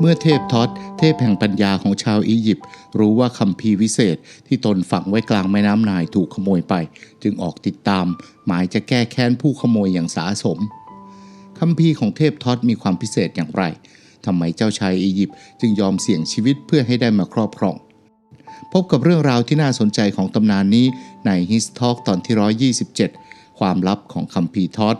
เมื่อเทพทอดเทพแห่งปัญญาของชาวอียิปต์รู้ว่าคัมภีวิเศษที่ตนฝังไว้กลางแม่น้ำนายถูกขโมยไป จึงออกติดตาม หมายจะแก้แค้นผู้ขโมยอย่างสาสมคัมภีของเทพทอดมีความพิเศษอย่างไรทำไมเจ้าชายอียิปต์จึงยอมเสี่ยงชีวิตเพื่อให้ได้มาครอบครอง พบกับเรื่องราวที่น่าสนใจของตำนานนี้ใน His Talk ตอนที่ 127 ความลับของคัมภีทอด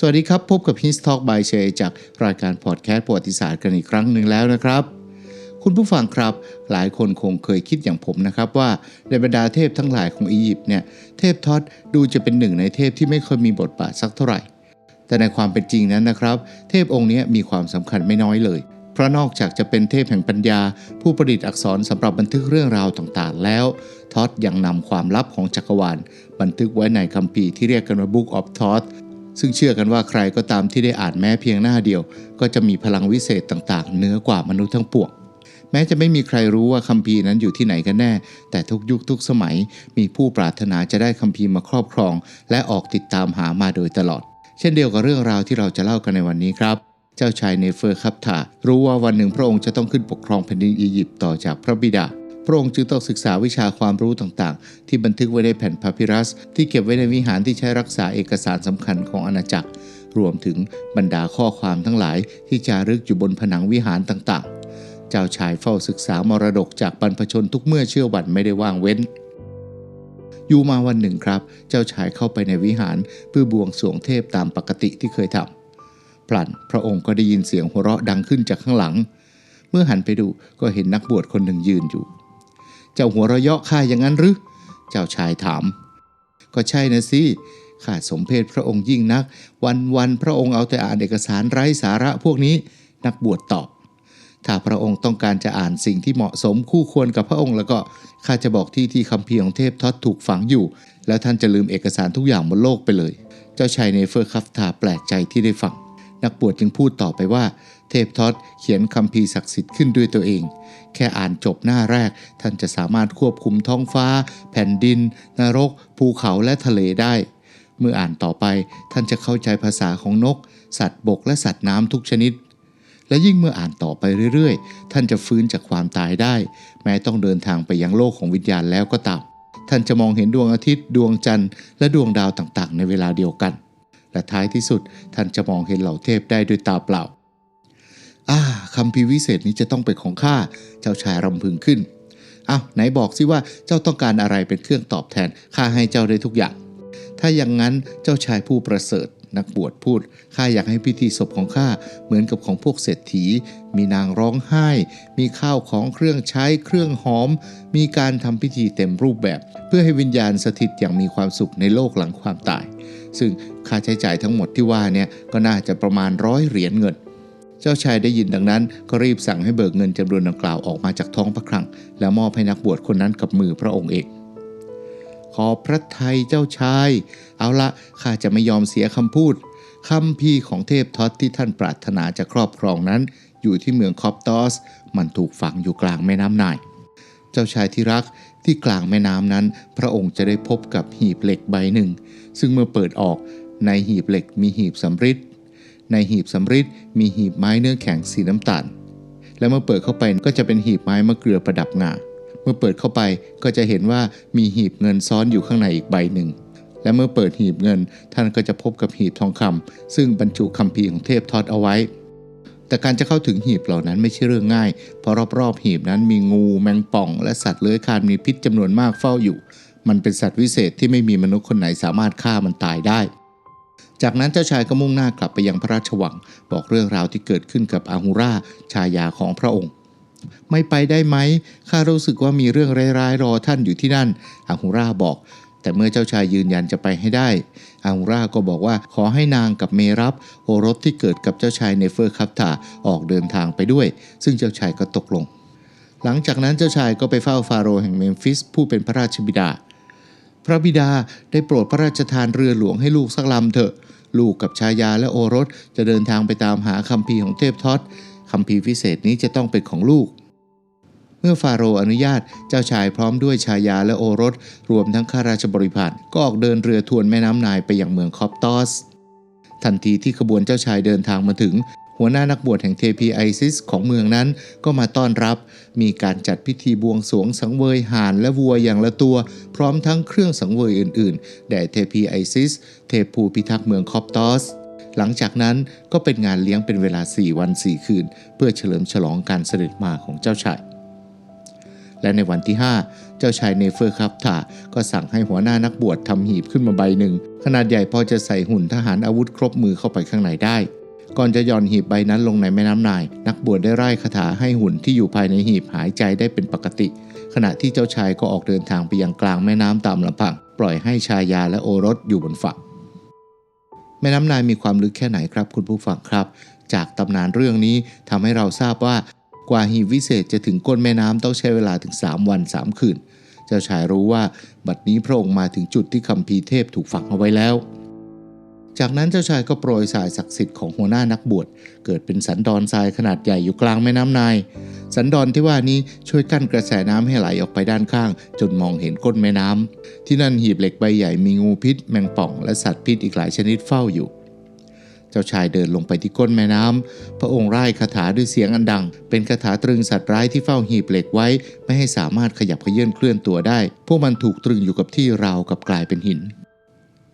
สวัสดีครับ พบกับ His Talk by เชยจากรายการพอดแคสต์ประวัติศาสตร์กันอีกครั้งหนึ่งแล้วนะครับ คุณผู้ฟังครับ หลายคนคงเคยคิดอย่างผมนะครับว่าในบรรดาเทพทั้งหลายของอียิปต์เนี่ยเทพทอดดูจะเป็นหนึ่งในเทพที่ไม่เคยมีบทบาทสักเท่าไหร่ แต่ในความเป็นจริงนั้นนะครับ เทพองค์นี้มีความสำคัญไม่น้อยเลย เพราะนอกจากจะเป็นเทพแห่งปัญญา ผู้ประดิษฐ์อักษรสำหรับบันทึกเรื่องราวต่างๆ แล้ว ทอดยังนำความลับของจักรวาลบันทึกไว้ในคัมภีร์ที่เรียกกันว่า Book of Thoth ซึ่งเชื่อกันว่าใครก็ตามที่ได้อ่านแม้เพียงหน้าเดียว ก็จะมีพลังวิเศษต่างๆเหนือกว่ามนุษย์ทั้งปวงแม้จะไม่มีใครรู้ว่าคัมภีร์นั้นอยู่ที่ไหนกันแน่ แต่ทุกยุคทุกสมัย มีผู้ปรารถนาจะได้คัมภีร์มาครอบครอง และออกติดตามหามาโดยตลอด เช่นเดียวกับเรื่องราวที่เราจะเล่ากันในวันนี้ครับ เจ้าชายเนเฟอร์คับถารู้ว่าวันหนึ่งพระองค์จะต้องขึ้นปกครองแผ่นดินอียิปต์ต่อจากพระบิดา พระองค์จึงต้องศึกษาวิชาความรู้ต่างๆ ที่บันทึกไว้ในแผ่นพาพิรัส ที่เก็บไว้ในวิหารที่ใช้รักษาเอกสารสำคัญของอาณาจักร รวมถึงบรรดาข้อความทั้งหลายที่จารึกอยู่บนผนังวิหารต่างๆ เจ้าชายเฝ้าศึกษามรดกจากบรรพชนทุกเมื่อเชื่อวันไม่ได้ว่างเว้นอยู่มาวันหนึ่งครับ เจ้าชายเข้าไปในวิหารเพื่อบวงสรวงเทพตามปกติที่เคยทำพลันพระองค์ก็ได้ยินเสียงหัวเราะดังขึ้นจากข้างหลัง เมื่อหันไปดูก็เห็นนักบวชคนหนึ่งยืนอยู่ เจ้าหัวเราะเยาะข้าอย่างนั้นหรือ เจ้าชายถาม ก็ใช่นะสิข้าสมเพศพระองค์ยิ่งนัก วันวันพระองค์เอาแต่อ่านเอกสารไร้สาระพวกนี้ นักบวชตอบ ถ้าพระองค์ต้องการจะอ่านสิ่งที่เหมาะสมคู่ควรกับพระองค์แล้วก็ข้าจะบอกที่ที่คัมภีร์ของเทพทอดถูกฝังอยู่ แล้วท่านจะลืมเอกสารทุกอย่างบนโลกไปเลย เจ้าชายเนเฟอร์คัฟทาแปลกใจที่ได้ฟังนักบวชจึงพูดต่อไปว่า เทพทอดเขียนคัมภีศักดิ์สิทธิ์ขึ้นด้วยตัวเอง แค่อ่านจบหน้าแรก ท่านจะสามารถควบคุมท้องฟ้า แผ่นดิน นรก ภูเขาและทะเลได้ เมื่ออ่านต่อไปท่านจะเข้าใจภาษาของนก สัตว์บกและสัตว์น้ำทุกชนิด และยิ่งเมื่ออ่านต่อไปเรื่อยๆ ท่านจะฟื้นจากความตายได้ แม้ต้องเดินทางไปยังโลกของวิญญาณแล้วก็ตามท่านจะมองเห็นดวงอาทิตย์ดวงจันทร์และดวงดาวต่างๆ ในเวลาเดียวกัน และท้ายที่สุดท่านจะมองเห็นเหล่าเทพได้ด้วยตาเปล่า อ่าคำพีวิเศษนี้จะต้องเป็นของข้าเจ้าชายรำพึงขึ้นอ้าวไหนบอกสิว่าเจ้าต้องการอะไรเป็นเครื่องตอบแทนข้าให้เจ้าได้ทุกอย่าง ถ้าอย่างนั้นเจ้าชายผู้ประเสริฐนักบวชพูดข้าอยากให้พิธีศพของข้าเหมือนกับของพวกเศรษฐี มีนางร้องไห้ มีข้าวของเครื่องใช้เครื่องหอม มีการทำพิธีเต็มรูปแบบ เพื่อให้วิญญาณสถิตอย่างมีความสุขในโลกหลังความตาย ซึ่งค่าใช้จ่ายทั้งหมดที่ว่าเนี่ยก็น่าจะประมาณร้อยเหรียญเงิน จ้าชายได้ยินดังนั้นก็รีบสั่งให้เบิกเงินจำนวนดังกล่าวออกมาจากท้องพระคลัง แล้วมอบให้นักบวชคนนั้นกับมือพระองค์เองขอพระไทยเจ้าชาย เอาละข้าจะไม่ยอมเสียคำพูดคำพีของเทพทอดที่ท่านปรารถนาจะครอบครองนั้น อยู่ที่เมืองคอปตอส มันถูกฝังอยู่กลางแม่น้ำไนาย เจ้าชายที่รักที่กลางแม่น้ำนั้น พระองค์จะได้พบกับหีบเหล็กใบหนึ่ง ซึ่งเมื่อเปิดออกในหีบเหล็กมีหีบสำริด ในหีบสำริดมีหีบไม้เนื้อแข็งสีน้ำตาล และเมื่อเปิดเข้าไปก็จะเป็นหีบไม้มะเกลือประดับงาเมื่อเปิดเข้าไปก็จะเห็นว่ามีหีบเงินซ้อนอยู่ข้างในอีกใบหนึ่ง และเมื่อเปิดหีบเงิน ท่านก็จะพบกับหีบทองคำซึ่งบรรจุคัมภีร์ของเทพทอดเอาไว้ แต่การจะเข้าถึงหีบเหล่านั้นไม่ใช่เรื่องง่าย เพราะรอบๆหีบนั้นมีงูแมงป่อง และสัตว์เลื้อยคลานมีพิษจำนวนมากเฝ้าอยู่ มันเป็นสัตว์วิเศษที่ไม่มีมนุษย์คนไหนสามารถฆ่ามันตายได้ จากนั้นเจ้าชายก็มุ่งหน้ากลับไปยังพระราชวัง บอกเรื่องราวที่เกิดขึ้นกับอาฮูราชายาของพระองค์ ไม่ไปได้ไหมข้ารู้สึกว่ามีเรื่องร้ายๆรอท่านอยู่ที่นั่นอาฮูราบอก แต่เมื่อเจ้าชายยืนยันจะไปให้ได้อาฮูราก็บอกว่าขอให้นางกับเมรับโอรสที่เกิดกับเจ้าชายเนเฟอร์คับตาออกเดินทางไปด้วย ซึ่งเจ้าชายก็ตกลง หลังจากนั้นเจ้าชายก็ไปเฝ้าฟาโรห์แห่งเมมฟิสผู้เป็นพระราชบิดา พระบิดาได้โปรดพระราชทานเรือหลวงให้ลูกสักลำเถอะ ลูกกับชายาและโอรสจะเดินทางไปตามหาคัมภีของเทพทอดคัมภีพิเศษนี้จะต้องเป็นของลูก เมื่อฟาโรห์อนุญาตเจ้าชายพร้อมด้วยชายาและโอรส รวมทั้งข้าราชบริพารก็ออกเดินเรือทวนแม่น้ำนายไปยังเมืองคอปตอสทันทีที่ขบวนเจ้าชายเดินทางมาถึง หัวหน้านักบวชแห่งเทพีไอซิสของเมืองนั้นก็มาต้อนรับ มีการจัดพิธีบวงสรวงสังเวยห่านและวัวอย่างละตัว พร้อมทั้งเครื่องสังเวยอื่นๆ แด่เทพีไอซิส เทพภูพิทักษ์เมืองคอปตอส หลังจากนั้นก็เป็นงานเลี้ยงเป็นเวลา 4 วัน 4 คืน เพื่อเฉลิมฉลองการเสด็จมาของเจ้าชายและในวันที่ 5 เจ้าชายเนเฟอร์คับถาก็สั่งให้หัวหน้านักบวชทำหีบขึ้นมาใบหนึ่ง ขนาดใหญ่พอจะใส่หุ่นทหารอาวุธครบมือเข้าไปข้างในได้ ก่อนจะหย่อนหีบใบนั้นลงในแม่น้ำนาย นักบวชได้ไล่คาถาให้หุ่นที่อยู่ภายในหีบหายใจได้เป็นปกติ ขณะที่เจ้าชายก็ออกเดินทางไปยังกลางแม่น้ำตามลำพังปล่อยให้ชายาและโอรสอยู่บนฝั่งแม่น้ำนายมีความลึกแค่ไหนครับ คุณผู้ฟังครับ จากตำนานเรื่องนี้ทำให้เราทราบว่ากว่าหีบวิเศษจะถึงก้นแม่น้ำต้องใช้เวลาถึง 3 วัน 3 คืน เจ้าชายรู้ว่า บัดนี้พระองค์มาถึงจุดที่คัมภีเทพถูกฝังเอาไว้แล้ว จากนั้นเจ้าชายก็โปรยสายศักดิ์สิทธิ์ของหัวหน้านักบวชเกิดเป็นสันดอนทรายขนาดใหญ่อยู่กลางแม่น้ำนาย สันดอนที่ว่านี้ช่วยกั้นกระแสน้ำให้ไหลออกไปด้านข้าง จนมองเห็นก้นแม่น้ำที่นั่นหีบเหล็กใบใหญ่มีงูพิษ แมงป่อง และสัตว์พิษอีกหลายชนิดเฝ้าอยู่ เจ้าชายเดินลงไปที่ก้นแม่น้ำพระองค์ร่ายคาถาด้วยเสียงอันดัง เป็นคาถาตรึงสัตว์ร้ายที่เฝ้าหีบเหล็กไว้ ไม่ให้สามารถขยับเขยื่อนเคลื่อนตัวได้ พวกมันถูกตรึงอยู่กับที่ราวกับกลายเป็นหิน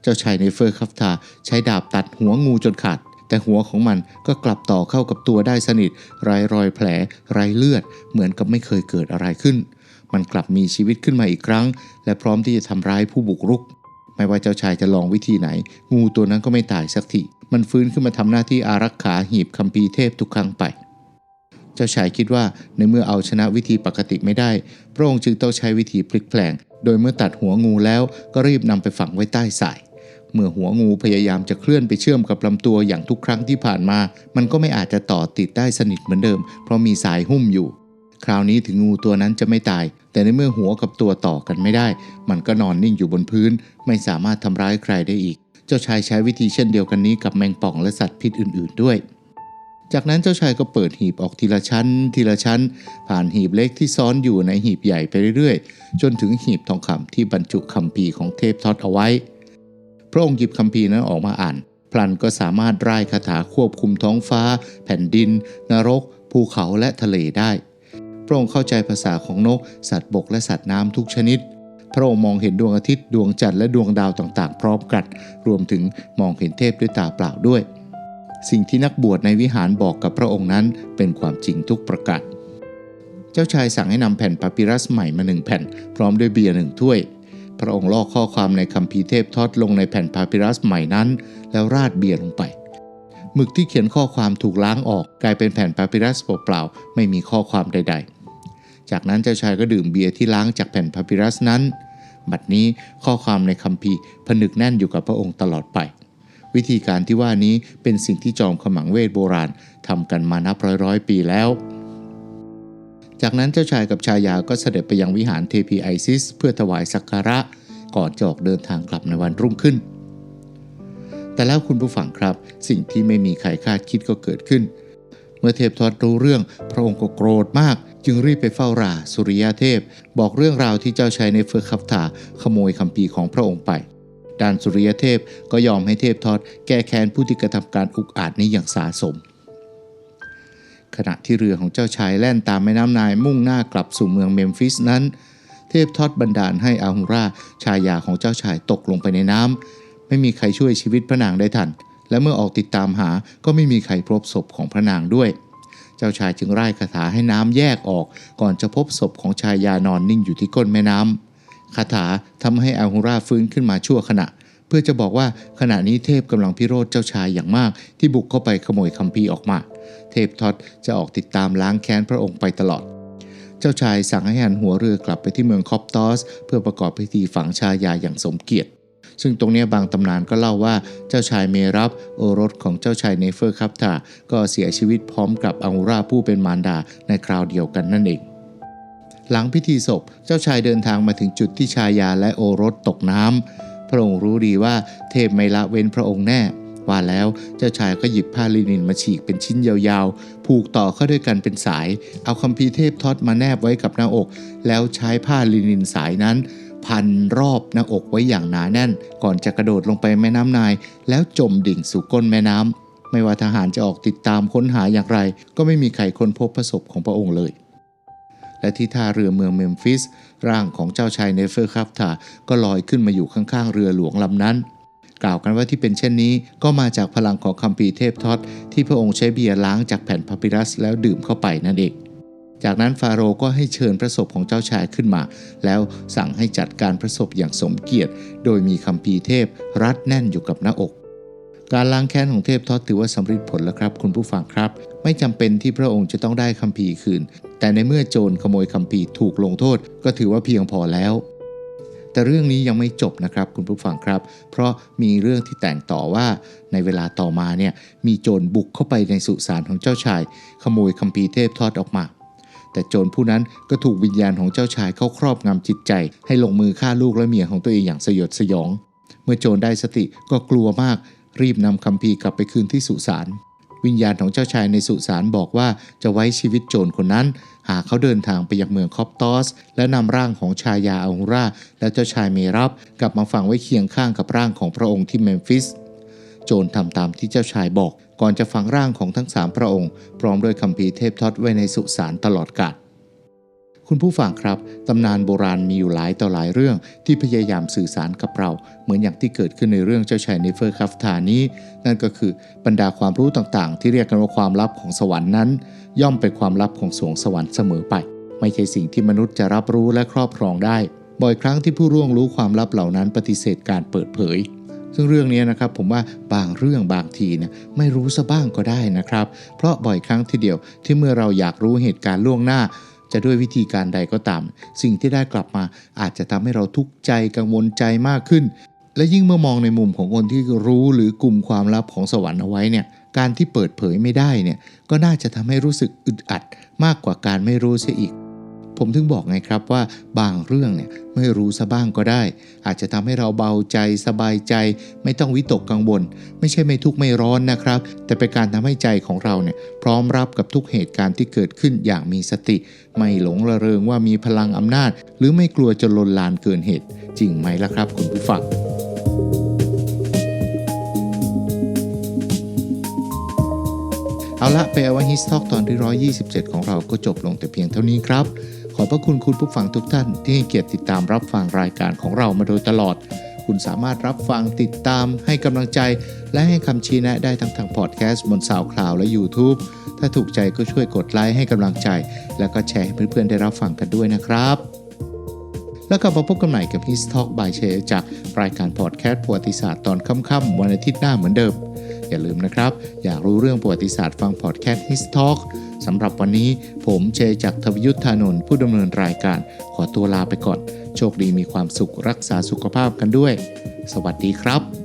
เจ้าชายในเฟอร์คัฟทาใช้ดาบตัดหัวงูจนขาด แต่หัวของมันก็กลับต่อเข้ากับตัวได้สนิทไร้รอยแผล ไร้เลือด เหมือนกับไม่เคยเกิดอะไรขึ้น มันกลับมีชีวิตขึ้นมาอีกครั้ง และพร้อมที่จะทำร้ายผู้บุกรุก ไม่ว่าเจ้าชายจะลองวิธีไหน งูตัวนั้นก็ไม่ตายสักทีมันฟื้นขึ้นมาทำหน้าที่อารักขาหีบคัมภีร์เทพทุกครั้งไปเจ้าชายคิดว่าในเมื่อเอาชนะวิธีปกติไม่ได้ พระองค์จึงต้องใช้วิธีพลิกแปลง โดยเมื่อตัดหัวงูแล้วก็รีบนำไปฝังไว้ใต้สาย เมื่อหัวงูพยายามจะเคลื่อนไปเชื่อมกับลำตัวอย่างทุกครั้งที่ผ่านมา มันก็ไม่อาจจะต่อติดได้สนิทเหมือนเดิม เพราะมีสายหุ้มอยู่ คราวนี้ถึงงูตัวนั้นจะไม่ตาย แต่ในเมื่อหัวกับตัวต่อกันไม่ได้ มันก็นอนนิ่งอยู่บนพื้น ไม่สามารถทำร้ายใครได้อีก เจ้าชายใช้วิธีเช่นเดียวกันนี้กับแมงป่องและสัตว์พิษอื่น ๆด้วยจากนั้นเจ้าชายก็เปิดหีบออกทีละชั้น ทีละชั้น ผ่านหีบเล็กที่ซ้อนอยู่ในหีบใหญ่ไปเรื่อยๆ จนถึงหีบทองคำที่บรรจุคัมภีร์ของเทพทอดเอาไว้ พระองค์หยิบคัมภีร์นั้นออกมาอ่าน พลันก็สามารถร่ายคาถาควบคุมท้องฟ้า แผ่นดิน นรก ภูเขาและทะเลได้ พระองค์เข้าใจภาษาของนก สัตว์บกและสัตว์น้ำทุกชนิด พระองค์มองเห็นดวงอาทิตย์ดวงจันทร์และดวงดาวต่างๆ พร้อมกันรวมถึงมองเห็นเทพด้วยตาเปล่าด้วย สิ่งที่นักบวชในวิหารบอกกับพระองค์นั้นเป็นความจริงทุกประการเจ้าชายสั่งให้นำแผ่นปาปิรัสใหม่มาหนึ่งแผ่น พร้อมด้วยเบียร์หนึ่งถ้วย พระองค์ลอกข้อความในคัมภีเทพทอดลงในแผ่นปาปิรัสใหม่นั้น แล้วราดเบียร์ลงไปหมึกที่เขียนข้อความถูกล้างออกกลายเป็นแผ่นปาปิรัสเปล่าๆไม่มีข้อความใด ๆ จากนั้นเจ้าชายก็ดื่มเบียร์ที่ล้างจากแผ่นปาปิรัสนั้น บัดนี้ข้อความในคัมภีผนึกแน่นอยู่กับพระองค์ตลอดไป วิธีการที่ว่านี้เป็นสิ่งที่จอมขมังเวทโบราณทำกันมานับร้อยร้อยๆปีแล้ว จากนั้นเจ้าชายกับชายาก็เสด็จไปยังวิหารเทพีไอซิส เพื่อถวายสักการะก่อนจะออกเดินทางกลับในวันรุ่งขึ้น แต่แล้วคุณผู้ฟังครับ สิ่งที่ไม่มีใครคาดคิดก็เกิดขึ้น เมื่อเทพทอดรู้เรื่อง พระองค์ก็โกรธมาก จึงรีบไปเฝ้าราสุริยเทพ บอกเรื่องราวที่เจ้าชายในเฟอร์คับถาขโมยคัมภีของพระองค์ไปด้านสุริยเทพก็ยอมให้เทพทอดแก้แค้นผู้ที่กระทำการอุกอาจนี้อย่างสาสม ขณะที่เรือของเจ้าชายแล่นตามแม่น้ำนายมุ่งหน้ากลับสู่เมืองเมมฟิสนั้น เทพทอดบันดาลให้อาหุราชายาของเจ้าชายตกลงไปในน้ำไม่มีใครช่วยชีวิตพระนางได้ทัน และเมื่อออกติดตามหาก็ไม่มีใครพบศพของพระนางด้วย เจ้าชายจึงไร่คาถาให้น้ำแยกออก ก่อนจะพบศพของชายานอนนิ่งอยู่ที่ก้นแม่น้ำคาถาทำให้อาหุราฟื้นขึ้นมาชั่วขณะ เพื่อจะบอกว่าขณะนี้เทพกำลังพิโรธเจ้าชายอย่างมาก ที่บุกเข้าไปขโมยคัมภีร์ออกมา เทพทอดจะออกติดตามล้างแค้นพระองค์ไปตลอด เจ้าชายสั่งให้หันหัวเรือกลับไปที่เมืองคอปตอส เพื่อประกอบพิธีฝังชายาอย่างสมเกียรติ ซึ่งตรงนี้บางตำนานก็เล่าว่าเจ้าชายเมรับโอรสของเจ้าชายเนเฟอร์คับทาก็เสียชีวิตพร้อมกับอังราผู้เป็นมารดาในคราวเดียวกันนั่นเองหลังพิธีศพ เจ้าชายเดินทางมาถึงจุดที่ชายาและโอรสตกน้ำ พระองค์รู้ดีว่าเทพไม่ละเว้นพระองค์แน่ว่าแล้วเจ้าชายก็หยิบผ้าลินินมาฉีกเป็นชิ้นยาวๆ ผูกต่อเข้าด้วยกันเป็นสาย เอาคัมภีร์เทพทอดมาแนบไว้กับหน้าอก แล้วใช้ผ้าลินินสายนั้น พันรอบหน้าอกไว้อย่างหนาแน่น ก่อนจะกระโดดลงไปแม่น้ำนาย แล้วจมดิ่งสู่ก้นแม่น้ำไม่ว่าทหารจะออกติดตามค้นหาอย่างไร ก็ไม่มีใครค้นพบพระศพของพระองค์เลย และที่ท่าเรือเมืองเมมฟิส ร่างของเจ้าชายเนเฟอร์คับทาก็ลอยขึ้นมาอยู่ข้างๆเรือหลวงลำนั้น กล่าวกันว่าที่เป็นเช่นนี้ก็มาจากพลังของคัมภีร์เทพทอดที่พระองค์ใช้เบียร์ล้างจากแผ่นพาปิรัสแล้วดื่มเข้าไปนั่นเองจากนั้นฟาโรห์ก็ให้เชิญพระศพของเจ้าชายขึ้นมา แล้วสั่งให้จัดการพระศพอย่างสมเกียรติ โดยมีคัมภีร์เทพรัดแน่นอยู่กับหน้าอก การล้างแค้นของเทพทอดถือว่าสำเร็จผลแล้วครับ คุณผู้ฟังครับ ไม่จำเป็นที่พระองค์จะต้องได้คัมภีร์คืน แต่ในเมื่อโจรขโมยคัมภีร์ถูกลงโทษ ก็ถือว่าเพียงพอแล้ว แต่เรื่องนี้ยังไม่จบนะครับคุณผู้ฟังครับ เพราะมีเรื่องที่แต่งต่อว่าในเวลาต่อมาเนี่ยมีโจรบุกเข้าไปในสุสานของเจ้าชาย ขโมยคัมภีร์เทพทอดออกมาแต่โจรผู้นั้นก็ถูกวิญญาณของเจ้าชายเข้าครอบงำจิตใจ ให้ลงมือฆ่าลูกและเมียของตัวเองอย่างสยดสยอง เมื่อโจรได้สติก็กลัวมาก รีบนำคัมภีกลับไปคืนที่สุสานวิญญาณของเจ้าชายในสุสานบอกว่าจะไว้ชีวิตโจรคนนั้น หากเขาเดินทางไปยังเมืองคอปตอส และนำร่างของชายาอาหุรา และเจ้าชายเมรับ กลับมาฝังไว้เคียงข้างกับร่างของพระองค์ที่เมมฟิส โจรทำตามที่เจ้าชายบอก ก่อนจะฝังร่างของทั้งสามพระองค์ พร้อมด้วยคัมภีเทพทอดไว้ในสุสานตลอดกาล คุณผู้ฟังครับ ตำนานโบราณมีอยู่หลายต่อหลายเรื่องที่พยายามสื่อสารกับเรา เหมือนอย่างที่เกิดขึ้นในเรื่องเจ้าชายเนเฟอร์คัฟทานี้ นั่นก็คือบรรดาความรู้ต่างๆ ที่เรียกกันว่าความลับของสวรรค์นั้น ย่อมเป็นความลับของสวงสวรรค์เสมอไป ไม่ใช่สิ่งที่มนุษย์จะรับรู้และครอบครองได้ บ่อยครั้งที่ผู้ร่วงรู้ความลับเหล่านั้นปฏิเสธการเปิดเผยซึ่งเรื่องนี้นะครับผมว่าบางเรื่องบางทีเนี่ยไม่รู้ซะบ้างก็ได้นะครับ เพราะบ่อยครั้งทีเดียวที่เมื่อเราอยากรู้เหตุการณ์ล่วงหน้า จะด้วยวิธีการใดก็ตาม สิ่งที่ได้กลับมาอาจจะทำให้เราทุกข์ใจกังวลใจมากขึ้น และยิ่งเมื่อมองในมุมของคนที่รู้หรือกลุ่มความลับของสวรรค์เอาไว้เนี่ยการที่เปิดเผยไม่ได้เนี่ยก็น่าจะทำให้รู้สึกอึดอัดมากกว่าการไม่รู้เสียอีก ผมถึงบอกไงครับว่าบางเรื่องเนี่ยไม่รู้ซะบ้างก็ได้ อาจจะทำให้เราเบาใจสบายใจ ไม่ต้องวิตกกังวล ไม่ใช่ไม่ทุกข์ไม่ร้อนนะครับ แต่เป็นการทำให้ใจของเราเนี่ยพร้อมรับกับทุกเหตุการณ์ที่เกิดขึ้นอย่างมีสติ ไม่หลงระเริงว่ามีพลังอำนาจ หรือไม่กลัวจนลนลานเกินเหตุ จริงไหมล่ะครับ คุณผู้ฟังเอาละไปเอาว่าฮิสทอกตอนที่ 127 ของเราก็จบลงแต่เพียงเท่านี้ครับ ขอบพระคุณคุณผู้ฟังทุกท่าน ที่ให้เกียรติติดตามรับฟังรายการของเรามาโดยตลอด คุณสามารถรับฟังติดตามให้กำลังใจ และให้คำชี้แนะได้ทั้งทางพอดแคสต์บนสาวคลาวและ YouTube ถ้าถูกใจก็ช่วยกดไลค์ให้กำลังใจ แล้วก็แชร์ให้เพื่อนๆได้รับฟังกันด้วยนะครับ แล้วกลับมาพบกันใหม่กับ His Talk by เชจากรายการพอดแคสต์ประวัติศาสตร์ตอนค่ำๆวันอาทิตย์หน้าเหมือนเดิม อย่าลืมนะครับ อยากรู้เรื่องประวัติศาสตร์ฟังพอดแคสต์ His Talk สำหรับวันนี้ผมเชยจากทวยุทธานนท์ผู้ดำเนินรายการขอตัวลาไปก่อน โชคดีมีความสุขรักษาสุขภาพกันด้วย สวัสดีครับ